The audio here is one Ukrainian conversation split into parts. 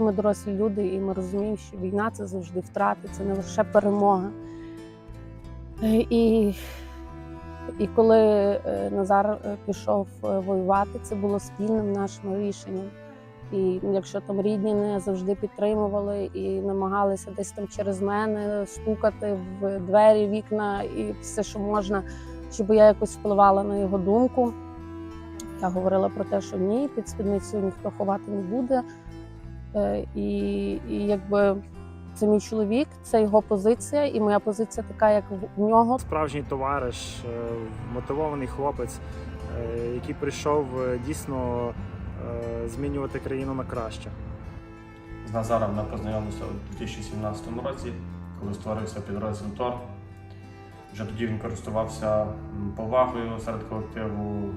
ми дорослі люди, і ми розуміємо, що війна це завжди втрати, це не лише перемога. Е, І, і коли е, Назар е, пішов воювати, це було спільним нашим рішенням. І якщо там рідні не завжди підтримували і намагалися десь там через мене стукати в двері, вікна і все, що можна, щоб я якось впливала на його думку. Я говорила про те, що ні, під спідницею ніхто ховати не буде. Е, І, і якби це мій чоловік, це його позиція, і моя позиція така, як в нього. Справжній товариш, е, мотивований хлопець, е, який прийшов дійсно змінювати країну на краще. З Назаром ми познайомилися у 2017 році, коли створився підрозділ ТОР. Вже тоді він користувався повагою серед колективу,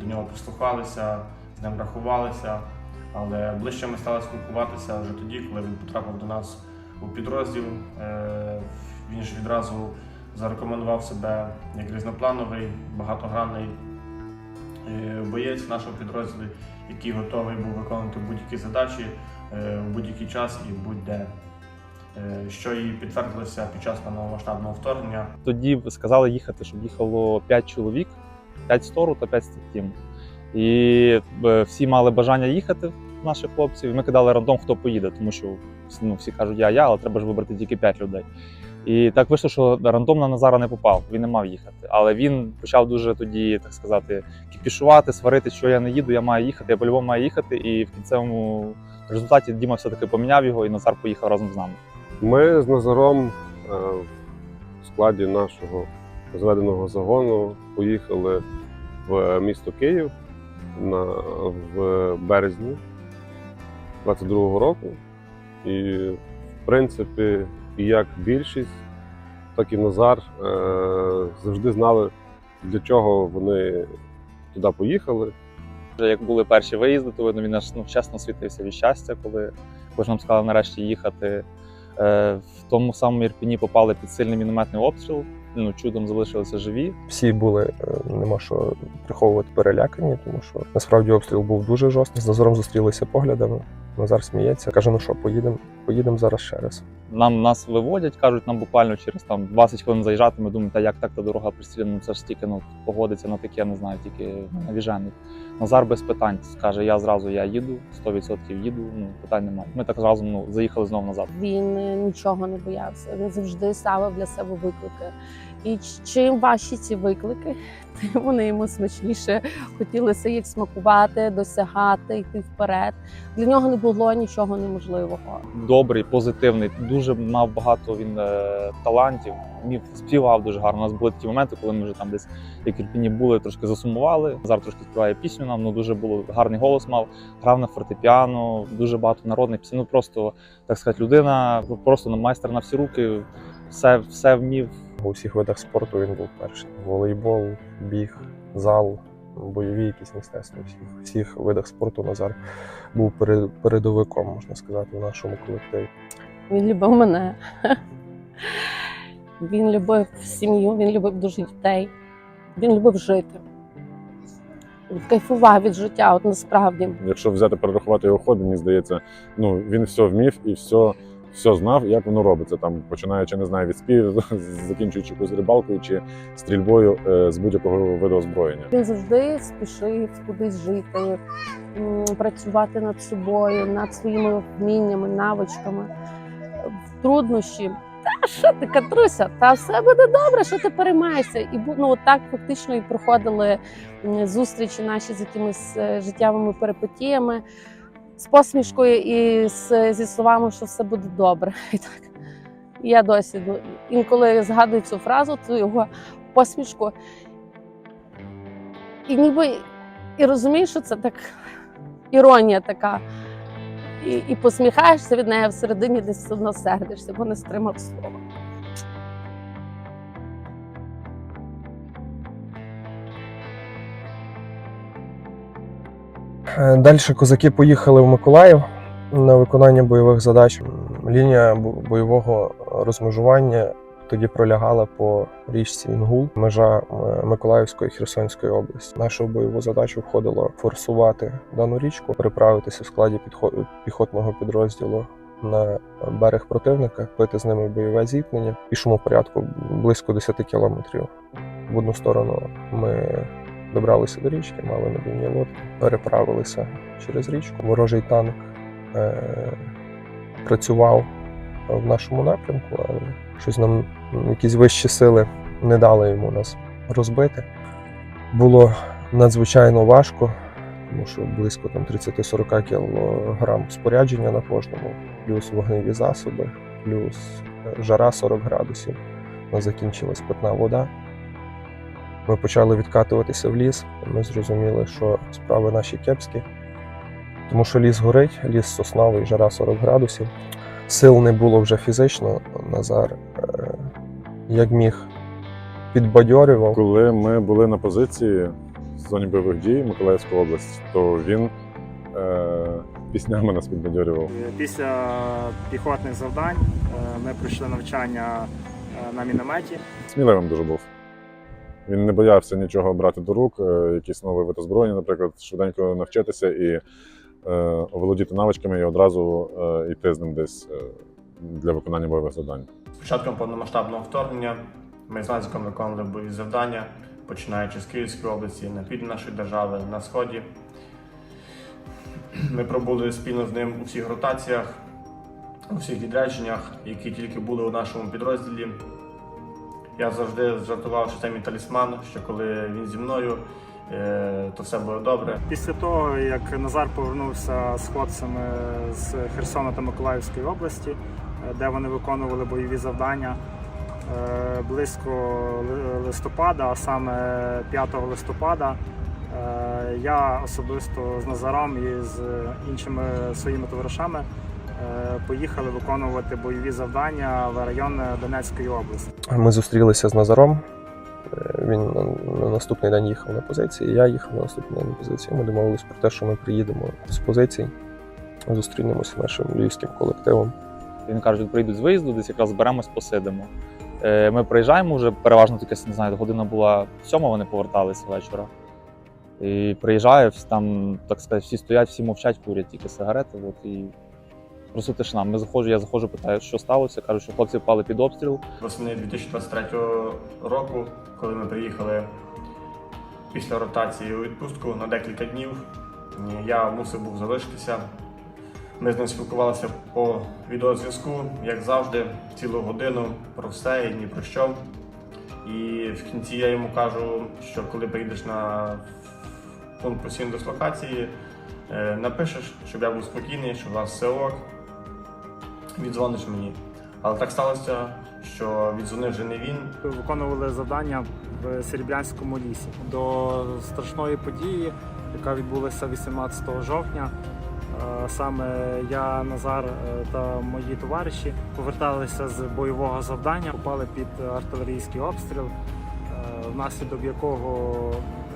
до нього прислухалися, з ним рахувалися. Але ближче ми стали спілкуватися вже тоді, коли він потрапив до нас у підрозділ. Е, Він ж відразу зарекомендував себе як різноплановий, багатогранний е, боєць в нашому підрозділі, який готовий був виконувати будь-які задачі е, в будь-який час і будь-де. Що і підтвердилося під час повномасштабного вторгнення. Тоді сказали їхати, щоб їхало 5 чоловік, 5 стору та 5 статтів. І всі мали бажання їхати, наших хлопців. Ми кидали рандом, хто поїде, тому що ну, всі кажуть, я, я, але треба ж вибрати тільки 5 людей. І так вийшло, що рандом на Назара не попав, він не мав їхати. Але він почав дуже тоді, так сказати, кіпішувати, сварити, що я не їду, я маю їхати, я по-любому маю їхати. І в кінцевому результаті Діма все-таки поміняв його, і Назар поїхав разом з нами. Ми з Назаром е, в складі нашого зведеного загону поїхали в місто Київ на, в березні 22-го року. І, в принципі, і як більшість, так і Назар е, завжди знали, для чого вони туди поїхали. Вже як були перші виїзди, то видно, він аж ну, чесно світився від щастя, коли, нам сказали нарешті їхати. Е, в тому самому Ірпіні попали під сильний мінометний обстріл. Ну, чудом залишилися живі. всі були е, нема що приховувати перелякані, тому що насправді обстріл був дуже жорсткий. З Назаром зустрілися поглядами. Назар сміється, каже: ну що, поїдемо, поїдемо зараз ще раз. Нам нас виводять, кажуть, нам буквально через там 20 хвилин заїжджати. Ми думаємо, та як так та дорога пристріляна, ну це ж тільки ну, погодиться на таке, не знаю, тільки навіжений. Назар без питань скаже: я зразу я їду, 100% їду, ну питань немає. Ми так разом ну, заїхали знову назад. Він е, нічого не боявся. Він завжди ставив для себе виклики. І чим важчі ці виклики, тим вони йому смачніше хотілося їх смакувати, досягати, йти вперед. Для нього не було нічого неможливого. добрий, позитивний. Дуже мав багато він е, талантів. Міг співав дуже гарно. У нас були такі моменти, коли ми вже там десь як Ірпіні були, трошки засумували. Зараз трошки співає пісню нам. Ну дуже було гарний голос мав, грав на фортепіано, дуже багато народних пісень. Ну просто так сказати, людина просто на майстер на всі руки, все, все вмів. У всіх видах спорту він був перший: волейбол, біг, зал, бойові якісь мистецтва. Всіх, всіх видах спорту Назар був передовиком, можна сказати, в нашому колективі. Він любив мене. Він любив сім'ю, він любив дуже дітей. Він любив жити. Він кайфував від життя, от насправді. Якщо взяти перерахувати його хобі, мені здається, ну він все вмів і все, все знав, як воно робиться. Там починаючи не знаю від співів, закінчуючи якоюсь рибалкою чи стрільбою е, з будь-якого виду озброєння. Він завжди спішив кудись жити, працювати над собою, над своїми вміннями, навичками. В труднощі. Та що ти, Катруся, та все буде добре, що ти переймаєшся. І ну, так фактично і проходили зустрічі наші з якимись е, життєвими перипетіями, з посмішкою і з, зі словами, що все буде добре. І так. Я досі інколи згадую цю фразу, цю його посмішку. І ніби і розумієш, що це так іронія така. І, і посміхаєшся від неї всередині десь все одно сердишся, бо не стримав слова. Далі козаки поїхали в Миколаїв на виконання бойових задач. Лінія бойового розмежування тоді пролягала по річці Інгул, межа е, Миколаївської Херсонської області. Нашу бойову задачу входило форсувати дану річку, переправитися в складі піхотного підрозділу на берег противника, пити з ними бойове зіткнення пішому порядку близько 10 кілометрів. В одну сторону ми добралися до річки, мали надувні лодки, переправилися через річку. Ворожий танк е- працював в нашому напрямку, але щось нам якісь вищі сили не дали йому нас розбити. Було надзвичайно важко, тому що близько там 30-40 кілограм спорядження на кожному, плюс вогневі засоби, плюс е, жара 40 градусів. У нас закінчилась питна вода. Ми почали відкатуватися в ліс. Ми зрозуміли, що справи наші кепські, тому що ліс горить, ліс сосновий, жара 40 градусів. Сил не було вже фізично. Назар е, як міг підбадьорював. Коли ми були на позиції в зоні бойових дій Миколаївської області, то він е, піснями нас підбадьорював. Після піхотних завдань е, ми пройшли навчання е, на мінометі. Сміливим дуже був. Він не боявся нічого брати до рук, е, якісь нові вид озброєння, наприклад, швиденько навчитися і е, оволодіти навичками і одразу е, йти з ним десь для виконання бойових завдань. З початком повномасштабного вторгнення ми з Назіком виконували бойові завдання, починаючи з Київської області, на півдні нашої держави, на сході. Ми пробули спільно з ним у всіх ротаціях, у всіх відрядженнях, які тільки були у нашому підрозділі. Я завжди жартував, що це мій талісман, що коли він зі мною, е, то все буде добре. Після того, як Назар повернувся з хлопцями з Херсона та Миколаївської області, е, де вони виконували бойові завдання е, близько листопада, а саме 5 листопада, я особисто з Назаром і з іншими своїми товаришами поїхали виконувати бойові завдання в район Донецької області. Ми зустрілися з Назаром. Е, Він на- на наступний день їхав на позиції, я їхав на наступний день на позиції. Ми домовились про те, що ми приїдемо з позицій, зустрінемося з нашим львівським колективом. Він каже, що прийдуть з виїзду, десь якраз зберемось, посидимо. Е, Ми приїжджаємо вже переважно якась, не знаю, година була сьома, вони поверталися вечора. І приїжджаю, там, так сказати, всі стоять, всі мовчать, курять тільки сигарети. От, і просто тишина. Ми заходжу, я заходжу, питаю, що сталося. Кажуть, що хлопці впали під обстріл. Восени 2023 року, коли ми приїхали після ротації у відпустку на декілька днів, я мусив був залишитися. Ми з ним спілкувалися по відеозв'язку, як завжди, цілу годину про все і ні про що. І в кінці я йому кажу, що коли приїдеш на пункт постійної дислокації, е, напишеш, щоб я був спокійний, що у вас все ок, віддзвониш мені. Але так сталося, що віддзвонив вже не він, виконували завдання в Серебрянському лісі до страшної події, яка відбулася 18 жовтня. Е, Саме я, Назар е, та мої товариші поверталися з бойового завдання, попали під артилерійський обстріл, е, внаслідок якого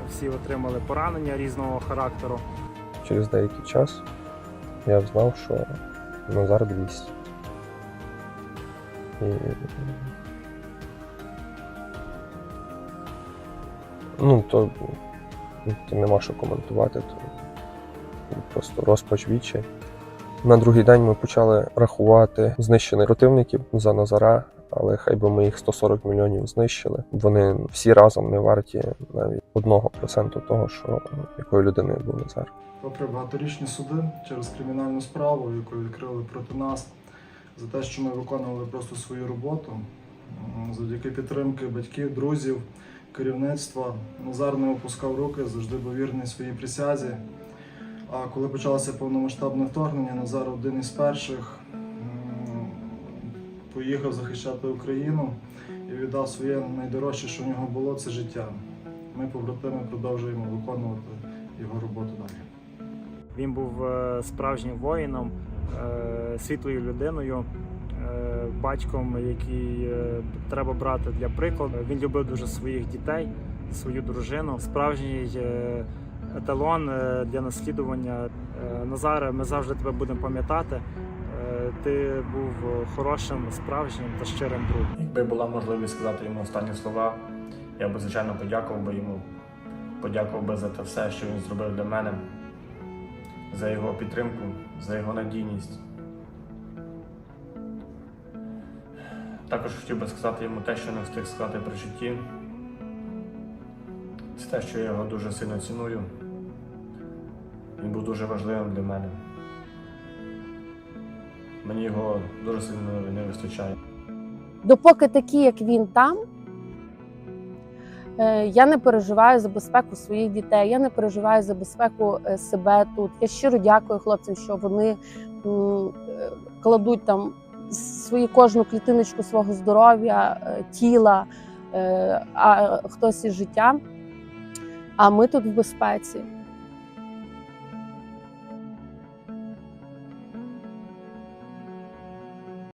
всі отримали поранення різного характеру. Через деякий час я знав, що Назар 200. Ну, то, то нема що коментувати, то просто розпач відчай. На другий день ми почали рахувати знищених противників за Назара, але хай би ми їх 140 мільйонів знищили. Вони всі разом не варті навіть 1% того, що якою людиною був Назар. попри багаторічні суди через кримінальну справу, яку відкрили проти нас, за те, що ми виконували просто свою роботу, завдяки підтримки батьків, друзів, керівництва. Назар не опускав руки, завжди був вірний своїй присязі. А коли почалося повномасштабне вторгнення, Назар один із перших поїхав захищати Україну і віддав своє найдорожче, що в нього було, це життя. Ми, побратими, продовжуємо виконувати його роботу далі. Він був е, справжнім воїном, світлою людиною, е, батьком, який е, треба брати для прикладу. Він любив дуже своїх дітей, свою дружину. Справжній е, еталон е, для наслідування. Е, Назаре, ми завжди тебе будемо пам'ятати. Е, ти був хорошим, справжнім та щирим другом. Якби була можливість сказати йому останні слова, я би, звичайно, подякував би йому. Подякував би за те все, що він зробив для мене, за його підтримку, за його надійність. Також хотів би сказати йому те, що не встиг сказати при житті. Це те, що я його дуже сильно ціную. Він був дуже важливим для мене. Мені його дуже сильно не вистачає. Допоки такі, як він там, я не переживаю за безпеку своїх дітей, я не переживаю за безпеку е, себе тут. Я щиро дякую хлопцям, що вони е, кладуть там свою кожну клітиночку свого здоров'я, е, тіла, е, а хтось із життя. А ми тут в безпеці.